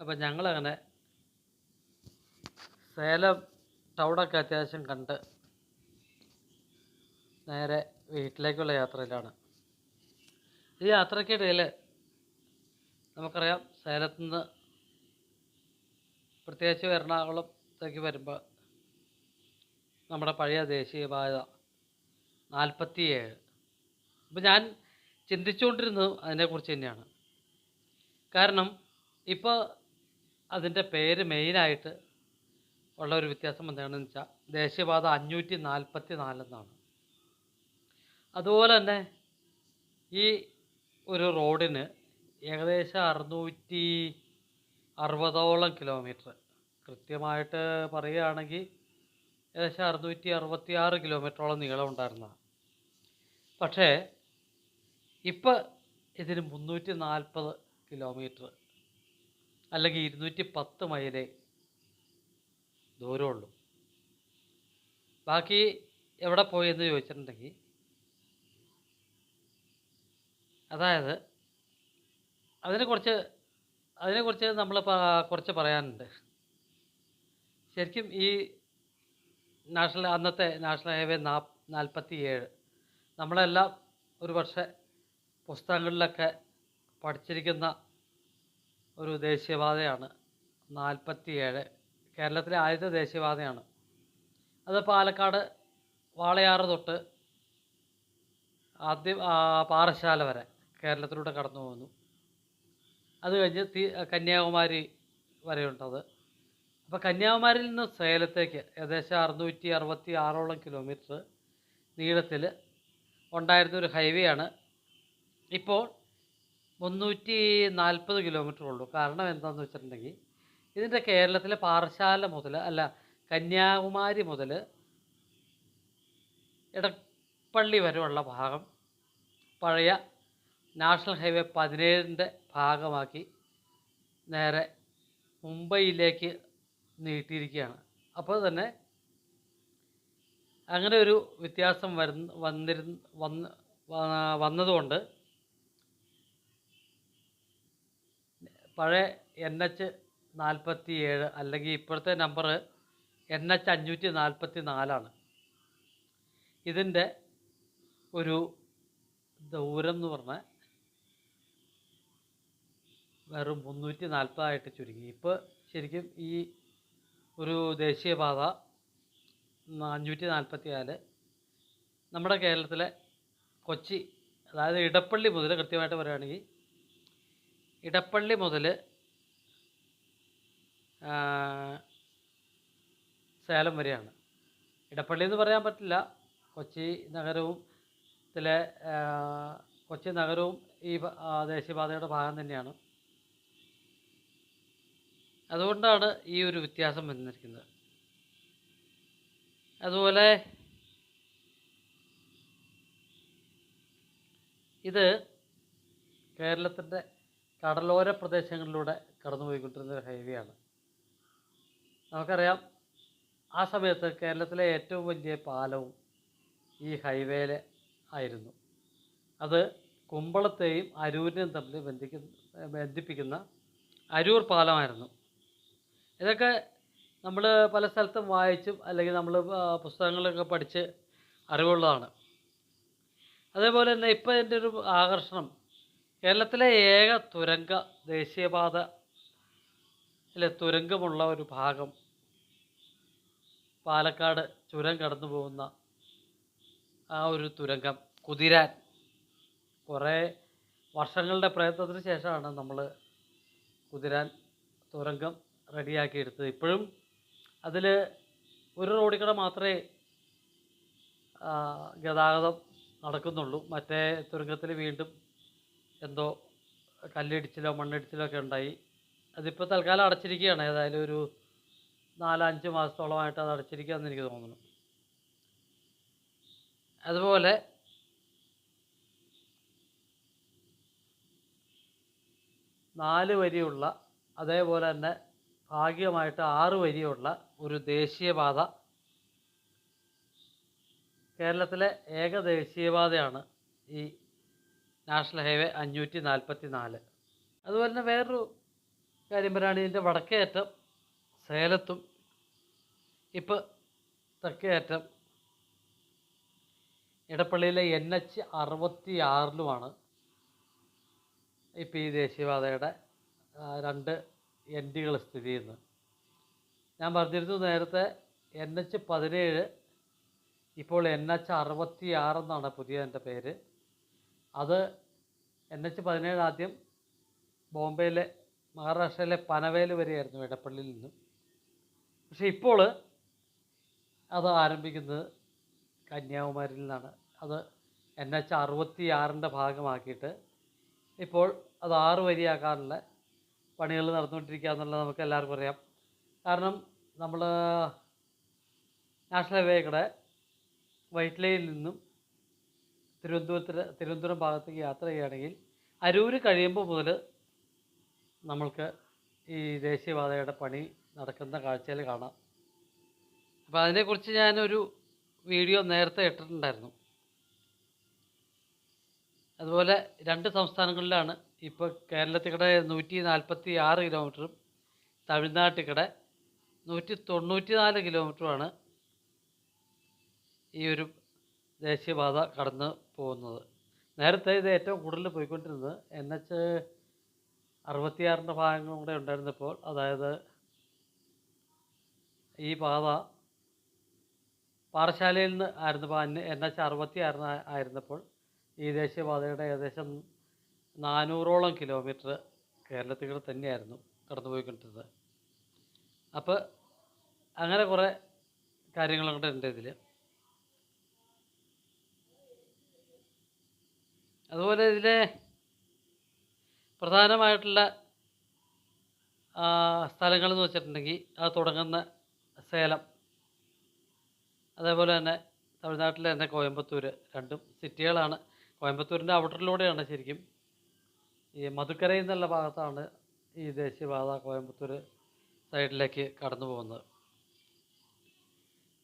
അപ്പം ഞങ്ങളങ്ങനെ സേലം ടൗണൊക്കെ അത്യാവശ്യം കണ്ട് നേരെ വീട്ടിലേക്കുള്ള യാത്രയിലാണ്. ഈ യാത്രയ്ക്കിടയിൽ നമുക്കറിയാം സേലത്തു നിന്ന് പ്രത്യേകിച്ച് എറണാകുളത്തേക്ക് വരുമ്പോൾ നമ്മുടെ പഴയ ദേശീയപാത നാൽപ്പത്തി ഏഴ് ഞാൻ ചിന്തിച്ചുകൊണ്ടിരുന്നത് അതിനെക്കുറിച്ച് തന്നെയാണ്. കാരണം ഇപ്പോൾ അതിന്റെ പേര് മെയിനായിട്ട് ഉള്ള ഒരു വ്യത്യാസം എന്താണെന്ന് വെച്ചാൽ ദേശീയപാത അഞ്ഞൂറ്റി നാൽപ്പത്തി നാലെന്നാണ് അതുപോലെ തന്നെ ഈ ഒരു റോഡിന് ഏകദേശം അറുന്നൂറ്റി അറുപതോളം കിലോമീറ്റർ കൃത്യമായിട്ട് പറയുകയാണെങ്കിൽ ഏകദേശം അറുന്നൂറ്റി അറുപത്തി ആറ് കിലോമീറ്ററോളം നീളം ഉണ്ടായിരുന്നതാണ് പക്ഷേ ഇപ്പം ഇതിന് മുന്നൂറ്റി നാൽപ്പത് കിലോമീറ്റർ അല്ലെങ്കിൽ ഇരുന്നൂറ്റി പത്ത് മൈൽ ദൂരമുള്ളൂ. ബാക്കി എവിടെ പോയി എന്ന് ചോദിച്ചിട്ടുണ്ടെങ്കിൽ അതായത് അതിനെക്കുറിച്ച് അതിനെക്കുറിച്ച് നമ്മൾ കുറച്ച് പറയാനുണ്ട്. ശരിക്കും ഈ നാഷണൽ അന്നത്തെ നാഷണൽ ഹൈവേ നാ നാൽപ്പത്തി ഏഴ് നമ്മളെല്ലാം ഒരു പക്ഷേ പുസ്തകങ്ങളിലൊക്കെ പഠിച്ചിരിക്കുന്ന ഒരു ദേശീയപാതയാണ്. നാൽപ്പത്തിയേഴ് കേരളത്തിലെ ആദ്യത്തെ ദേശീയപാതയാണ്. അത് പാലക്കാട് വാളയാറ് തൊട്ട് ആദ്യം പാറശാല വരെ കേരളത്തിലൂടെ കടന്നു പോകുന്നു. അത് കഴിഞ്ഞ് തീ കന്യാകുമാരി വരെയുണ്ടത് അപ്പോൾ കന്യാകുമാരിയിൽ നിന്ന് സേലത്തേക്ക് ഏകദേശം അറുന്നൂറ്റി അറുപത്തി ആറോളം കിലോമീറ്റർ നീളത്തിൽ ഉണ്ടായിരുന്ന ഒരു ഹൈവേ ആണ് ഇപ്പോൾ മുന്നൂറ്റി നാൽപ്പത് കിലോമീറ്റർ ഉള്ളൂ. കാരണം എന്താണെന്ന് വെച്ചിട്ടുണ്ടെങ്കിൽ ഇതിന്റെ കേരളത്തിലെ പാറശാല മുതൽ അല്ല കന്യാകുമാരി മുതൽ ഇടപ്പള്ളി വരെയുള്ള ഭാഗം പഴയ നാഷണൽ ഹൈവേ പതിനേഴിന്റെ ഭാഗമാക്കി നേരെ മുംബൈയിലേക്ക് നീട്ടിയിരിക്കുകയാണ്. അപ്പോൾ തന്നെ അങ്ങനെ ഒരു വ്യത്യാസം വരുന്ന വന്നിരുന്ന വന്ന് വന്നതുകൊണ്ട് പഴയ എൻ എച്ച് നാൽപ്പത്തി ഏഴ് അല്ലെങ്കിൽ ഇപ്പോഴത്തെ നമ്പർ എൻ എച്ച് അഞ്ഞൂറ്റി നാൽപ്പത്തി നാലാണ് ഇതിന്റെ ഒരു ദൂരം എന്ന് പറഞ്ഞാൽ വെറും മുന്നൂറ്റി നാൽപ്പതായിട്ട് ചുരുങ്ങി. ഇപ്പോൾ ശരിക്കും ഈ ഒരു ദേശീയപാത അഞ്ഞൂറ്റി നാൽപ്പത്തി നാല് നമ്മുടെ കേരളത്തിലെ കൊച്ചി അതായത് ഇടപ്പള്ളി മുതൽ കൃത്യമായിട്ട് പറയുകയാണെങ്കിൽ ഇടപ്പള്ളി മുതൽ സേലം വരെയാണ്. ഇടപ്പള്ളി എന്ന് പറയാൻ പറ്റില്ല. കൊച്ചി നഗരവും ത്തിലെ കൊച്ചി നഗരവും ഈ ദേശീയപാതയുടെ ഭാഗം തന്നെയാണ്. അതുകൊണ്ടാണ് ഈ ഒരു വ്യത്യാസം വന്നിരിക്കുന്നത്. അതുപോലെ ഇത് കേരളത്തിന്റെ കടലോര പ്രദേശങ്ങളിലൂടെ കടന്നുപോയിക്കൊണ്ടിരുന്ന ഒരു ഹൈവേ ആണ്. നമുക്കറിയാം ആ സമയത്ത് കേരളത്തിലെ ഏറ്റവും വലിയ പാലവും ഈ ഹൈവേയിലെ ആയിരുന്നു. അത് കുമ്പളത്തെയും അരൂരിനെയും തമ്മിൽ ബന്ധിക്കുന്ന ബന്ധിപ്പിക്കുന്ന അരൂർ പാലമായിരുന്നു. ഇതൊക്കെ നമ്മൾ പല സ്ഥലത്തും വായിച്ചും അല്ലെങ്കിൽ നമ്മൾ പുസ്തകങ്ങളൊക്കെ പഠിച്ച് അറിവുള്ളതാണ്. അതേപോലെ തന്നെ ഇപ്പോൾ എന്റെ ഒരു ആകർഷണം കേരളത്തിലെ ഏക തുരങ്ക ദേശീയപാത അല്ലെ തുരങ്കമുള്ള ഒരു ഭാഗം പാലക്കാട് ചുരം കടന്നു പോകുന്ന ആ ഒരു തുരങ്കം കുതിരാൻ. കുറേ വർഷങ്ങളുടെ പ്രയത്നത്തിന് ശേഷമാണ് നമ്മൾ കുതിരാൻ തുരങ്കം റെഡിയാക്കിയെടുത്തത്. ഇപ്പോഴും അതിൽ ഒരു റോഡിൽ കൂടെ മാത്രമേ ഗതാഗതം നടക്കുന്നുള്ളൂ. മറ്റേ തുരങ്കത്തിൽ വീണ്ടും എന്തോ കല്ലിടിച്ചിലോ മണ്ണിടിച്ചിലോ ഒക്കെ ഉണ്ടായി. അതിപ്പോൾ തൽക്കാലം അടച്ചിരിക്കുകയാണ്. ഏതായാലും ഒരു നാലഞ്ച് മാസത്തോളമായിട്ട് അത് അടച്ചിരിക്കുകയെന്ന് എനിക്ക് തോന്നുന്നു. അതുപോലെ നാല് വരിയുള്ള അതേപോലെ തന്നെ ഭാഗികമായിട്ട് ആറ് വരിയുള്ള ഒരു ദേശീയപാത കേരളത്തിലെ ഏക ദേശീയപാതയാണ് ഈ നാഷണൽ ഹൈവേ അഞ്ഞൂറ്റി നാൽപ്പത്തി നാല് അതുപോലെ തന്നെ വേറൊരു കാര്യം പറയുകയാണെങ്കിൽ ഇതിന്റെ വടക്കേ അറ്റം സേലത്തും ഇപ്പോൾ തെക്കേറ്റം ഇടപ്പള്ളിയിലെ എൻ എച്ച് അറുപത്തി ആറിലുമാണ് ഇപ്പോൾ ഈ ദേശീയപാതയുടെ രണ്ട് എൻഡുകൾ സ്ഥിതി ചെയ്യുന്നത്. ഞാൻ പറഞ്ഞിരുന്നു നേരത്തെ എൻ എച്ച് പതിനേഴ് ഇപ്പോൾ എൻ എച്ച് അറുപത്തി ആറെന്നാണ് പുതിയ എന്റെ പേര്. അത് എൻ എച്ച് പതിനേഴ് ആദ്യം ബോംബെയിലെ മഹാരാഷ്ട്രയിലെ പനവേൽ വരെയായിരുന്നു ഇടപ്പള്ളിയിൽ നിന്നും. പക്ഷേ ഇപ്പോൾ അത് ആരംഭിക്കുന്നത് കന്യാകുമാരിയിൽ നിന്നാണ്. അത് എൻ എച്ച് അറുപത്തി ആറിന്റെ ഭാഗമാക്കിയിട്ട് ഇപ്പോൾ അത് ആറ് വരിയാക്കാനുള്ള പണികൾ നടന്നുകൊണ്ടിരിക്കുക എന്നുള്ളത് നമുക്ക് എല്ലാവർക്കും അറിയാം. കാരണം നമ്മൾ നാഷണൽ ഹൈവേയുടെ വൈറ്റ്ലയിൽ നിന്നും തിരുവനന്തപുരത്തിന് തിരുവനന്തപുരം ഭാഗത്തേക്ക് യാത്ര ചെയ്യുകയാണെങ്കിൽ അരൂർ കഴിയുമ്പോൾ മുതൽ നമ്മൾക്ക് ഈ ദേശീയപാതയുടെ പണി നടക്കുന്ന കാഴ്ചയിൽ കാണാം. അപ്പോൾ അതിനെക്കുറിച്ച് ഞാനൊരു വീഡിയോ നേരത്തെ ഇട്ടിട്ടുണ്ടായിരുന്നു. അതുപോലെ രണ്ട് സംസ്ഥാനങ്ങളിലാണ് ഇപ്പോൾ കേരളത്തിക്കടെ നൂറ്റി നാൽപ്പത്തി ആറ് കിലോമീറ്ററും തമിഴ്നാട്ടിക്കടെ നൂറ്റി തൊണ്ണൂറ്റി നാല് കിലോമീറ്ററുമാണ് ഈ ഒരു ദേശീയപാത കടന്ന് പോകുന്നത്. നേരത്തെ ഇത് ഏറ്റവും കൂടുതൽ പോയിക്കൊണ്ടിരുന്നത് എൻ എച്ച് അറുപത്തിയാറിന്റെ ഭാഗങ്ങളും കൂടെ ഉണ്ടായിരുന്നപ്പോൾ അതായത് ഈ പാത പാറശാലയിൽ നിന്ന് ആയിരുന്നപ്പോൾ എൻ എച്ച് അറുപത്തിയാറിന് ആയിരുന്നപ്പോൾ ഈ ദേശീയപാതയുടെ ഏകദേശം നാനൂറോളം കിലോമീറ്റർ കേരളത്തിൽ കൂടെ തന്നെയായിരുന്നു കടന്നു പോയിക്കൊണ്ടിരുന്നത്. അപ്പോൾ അങ്ങനെ കുറേ കാര്യങ്ങളും കൂടെ ഉണ്ട് ഇതിൽ അതുപോലെ ഇതിലെ പ്രധാനമായിട്ടുള്ള സ്ഥലങ്ങളെന്ന് വെച്ചിട്ടുണ്ടെങ്കിൽ അത് തുടങ്ങുന്ന സേലം. അതേപോലെ തന്നെ തമിഴ്നാട്ടിലെ തന്നെ കോയമ്പത്തൂർ രണ്ടും സിറ്റികളാണ്. കോയമ്പത്തൂരിന്റെ ഔട്ടറിലൂടെയാണ് ശരിക്കും ഈ മധുക്കരയിൽ നിന്നുള്ള ഭാഗത്താണ് ഈ ദേശീയപാത കോയമ്പത്തൂർ സൈഡിലേക്ക് കടന്നു പോകുന്നത്.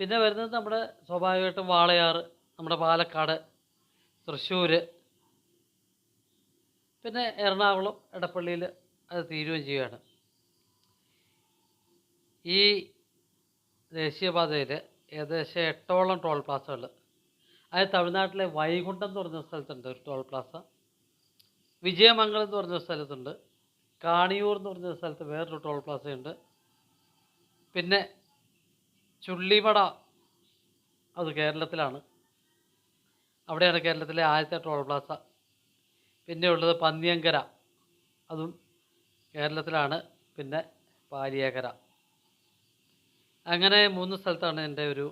പിന്നെ വരുന്നത് നമ്മുടെ സ്വാഭാവികമായിട്ടും വാളയാർ നമ്മുടെ പാലക്കാട് തൃശ്ശൂർ പിന്നെ എറണാകുളം എടപ്പള്ളിയിൽ അത് തീരുകയും ചെയ്യുകയാണ്. ഈ ദേശീയപാതയിൽ ഏകദേശം എട്ടോളം ടോൾ പ്ലാസകൾ അത് തമിഴ്നാട്ടിലെ വൈകുണ്ഠം എന്ന് പറഞ്ഞ സ്ഥലത്തുണ്ട് ഒരു ടോൾ പ്ലാസ വിജയമംഗലം എന്ന് പറഞ്ഞ സ്ഥലത്തുണ്ട്. കാണിയൂർ എന്ന് പറഞ്ഞ സ്ഥലത്ത് വേറൊരു ടോൾ പ്ലാസയുണ്ട് പിന്നെ ചുള്ളിമട അത് കേരളത്തിലാണ്. അവിടെയാണ് കേരളത്തിലെ ആദ്യത്തെ ടോൾ പ്ലാസ പിന്നെ ഉള്ളത് പന്നിയങ്കര. അതും കേരളത്തിലാണ്. പിന്നെ പാലിയേക്കര. അങ്ങനെ മൂന്ന് സ്ഥലത്താണ് എന്റെ ഒരു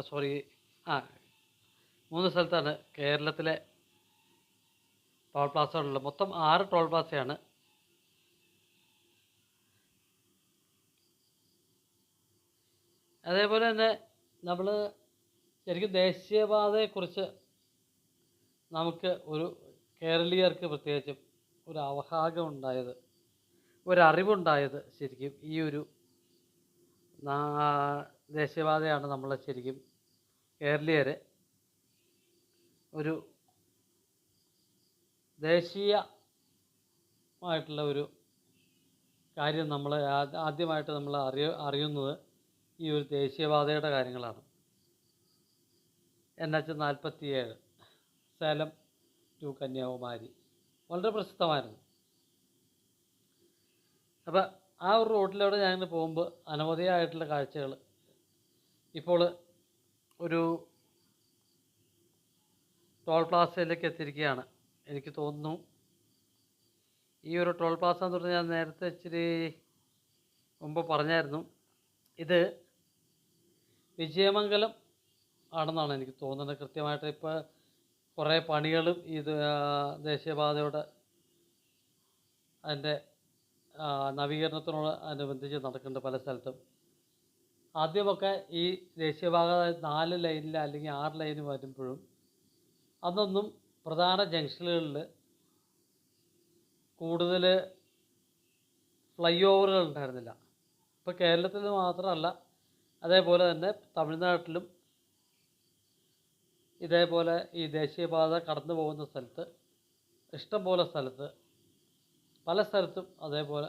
സോറി ആ മൂന്ന് സ്ഥലത്താണ് കേരളത്തിലെ ടോൾ പ്ലാസകളുള്ളത്. മൊത്തം ആറ് ടോൾ പ്ലാസയാണ്. അതേപോലെ തന്നെ നമ്മൾ ശരിക്കും ദേശീയപാതയെക്കുറിച്ച് നമുക്ക് ഒരു കേരളീയർക്ക് പ്രത്യേകിച്ചും ഒരു അവഹാഗം ഉണ്ടായത് ഒരറിവുണ്ടായത് ശരിക്കും ഈ ഒരു ദേശീയപാതയാണ് നമ്മൾ ശരിക്കും കേരളീയരെ ഒരു ദേശീയമായിട്ടുള്ള ഒരു കാര്യം നമ്മൾ ആദ്യമായിട്ട് നമ്മൾ അറിയ അറിയുന്നത് ഈ ഒരു ദേശീയപാതയുടെ കാര്യങ്ങളാണ്. എൻ എച്ച് നാൽപ്പത്തിയേഴ് സേലം ടു കന്യാകുമാരി. വളരെ പ്രസിദ്ധമായിരുന്നു അപ്പം ആ ഒരു റോഡിലൂടെ ഞാനിങ്ങനെ പോകുമ്പോൾ അനവധിയായിട്ടുള്ള കാഴ്ചകൾ ഇപ്പോൾ ഒരു ടോൾ പ്ലാസയിലേക്ക് എത്തിയിരിക്കുകയാണ്. എനിക്ക് തോന്നുന്നു ഈ ഒരു ടോൾ പ്ലാസ എന്ന് പറഞ്ഞാൽ ഞാൻ നേരത്തെ ഇച്ചിരി മുമ്പ് പറഞ്ഞായിരുന്നു. ഇത് വിജയമംഗലം ആണെന്നാണ് എനിക്ക് തോന്നുന്നത് കൃത്യമായിട്ട്. ഇപ്പോൾ കുറേ പണികളും ഈ ദേശീയപാതയുടെ അതിന്റെ നവീകരണത്തിനോട് അനുബന്ധിച്ച് നടക്കുന്നുണ്ട് പല സ്ഥലത്തും. ആദ്യമൊക്കെ ഈ ദേശീയപാത നാല് ലൈനിൽ അല്ലെങ്കിൽ ആറ് ലൈന് വരുമ്പോഴും അതൊന്നും പ്രധാന ജംഗ്ഷനുകളിൽ കൂടുതൽ ഫ്ലൈ ഓവറുകൾ ഉണ്ടായിരുന്നില്ല. ഇപ്പോൾ കേരളത്തിൽ മാത്രമല്ല അതേപോലെ തന്നെ തമിഴ്നാട്ടിലും ഇതേപോലെ ഈ ദേശീയപാത കടന്നു പോകുന്ന സ്ഥലത്ത് ഇഷ്ടംപോലെ സ്ഥലത്ത് പല സ്ഥലത്തും അതേപോലെ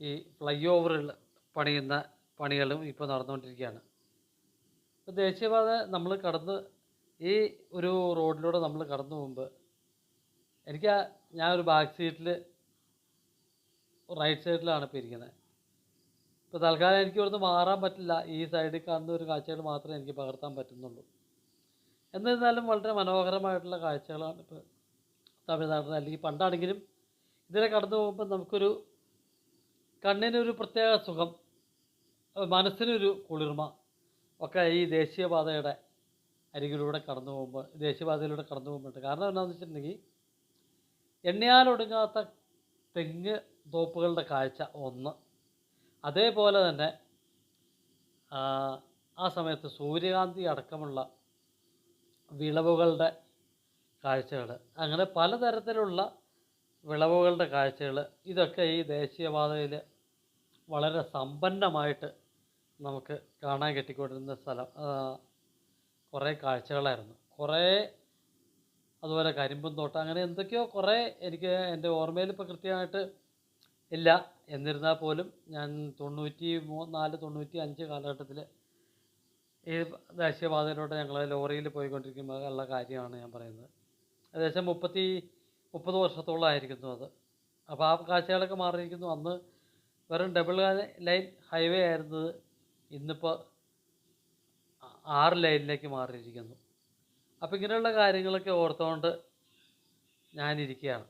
ഈ ഫ്ലൈ ഓവറുകൾ പണിയുന്ന പണികളും ഇപ്പോൾ നടന്നുകൊണ്ടിരിക്കുകയാണ്. ഇപ്പോൾ ദേശീയപാത നമ്മൾ കടന്ന് ഈ ഒരു റോഡിലൂടെ നമ്മൾ കടന്നു പോകുമ്പോൾ എനിക്ക് ഞാൻ ഒരു ബാക്ക് സീറ്റിൽ റൈറ്റ് സൈഡിലാണ് ഇപ്പോൾ ഇരിക്കുന്നത്. ഇപ്പോൾ തൽക്കാലം എനിക്ക് ഇവിടുന്ന് മാറാൻ പറ്റില്ല. ഈ സൈഡിൽ കാണുന്ന ഒരു കാഴ്ചകൾ മാത്രമേ എനിക്ക് പകർത്താൻ പറ്റുന്നുള്ളൂ. എന്നിരുന്നാലും വളരെ മനോഹരമായിട്ടുള്ള കാഴ്ചകളാണ് ഇപ്പോൾ തമിഴ്നാട്ടിൽ അല്ലെങ്കിൽ പണ്ടാണെങ്കിലും ഇതിനെ കടന്നു പോകുമ്പോൾ നമുക്കൊരു കണ്ണിനൊരു പ്രത്യേക സുഖം മനസ്സിനൊരു കുളിർമ ഒക്കെ ഈ ദേശീയപാതയുടെ അരികിലൂടെ കടന്നു പോകുമ്പോൾ ദേശീയപാതയിലൂടെ കടന്നു പോകുമ്പോഴുണ്ട് കാരണം എന്താണെന്ന് വെച്ചിട്ടുണ്ടെങ്കിൽ എണ്ണയാലൊടുങ്ങാത്ത തെങ്ങ് തോപ്പുകളുടെ കാഴ്ച ഒന്ന്. അതേപോലെ തന്നെ ആ, സമയത്ത് സൂര്യകാന്തി അടക്കമുള്ള വിളവുകളുടെ കാഴ്ചകൾ അങ്ങനെ പലതരത്തിലുള്ള വിളവുകളുടെ കാഴ്ചകൾ ഇതൊക്കെ ഈ ദേശീയപാതയിൽ വളരെ സമ്പന്നമായിട്ട് നമുക്ക് കാണാൻ കിട്ടിക്കൊണ്ടിരുന്ന സ്ഥലം കുറേ കാഴ്ചകളായിരുന്നു. കുറേ അതുപോലെ കരിമ്പും തോട്ടം അങ്ങനെ എന്തൊക്കെയോ കുറേ എനിക്ക് എന്റെ ഓർമ്മയിൽ ഇപ്പോൾ കൃത്യമായിട്ട് ഇല്ല. എന്നിരുന്നാൽ പോലും ഞാൻ തൊണ്ണൂറ്റി മൂ നാല് തൊണ്ണൂറ്റി അഞ്ച് കാലഘട്ടത്തിൽ ഈ ദേശീയപാതയിലൂടെ ഞങ്ങൾ ലോറിയിൽ പോയിക്കൊണ്ടിരിക്കുമ്പോൾ ഉള്ള കാര്യമാണ് ഞാൻ പറയുന്നത്. ഏകദേശം മുപ്പത്തി മുപ്പത് വർഷത്തോളമായിരിക്കുന്നു അത്. അപ്പോൾ ആ കാഴ്ചകളൊക്കെ മാറിയിരിക്കുന്നു. അന്ന് വെറും ഡബിൾ ലൈൻ ഹൈവേ ആയിരുന്നത് ഇന്നിപ്പോൾ ആറ് ലൈനിലേക്ക് മാറിയിരിക്കുന്നു. അപ്പോൾ ഇങ്ങനെയുള്ള കാര്യങ്ങളൊക്കെ ഓർത്തുകൊണ്ട് ഞാനിരിക്കുകയാണ്.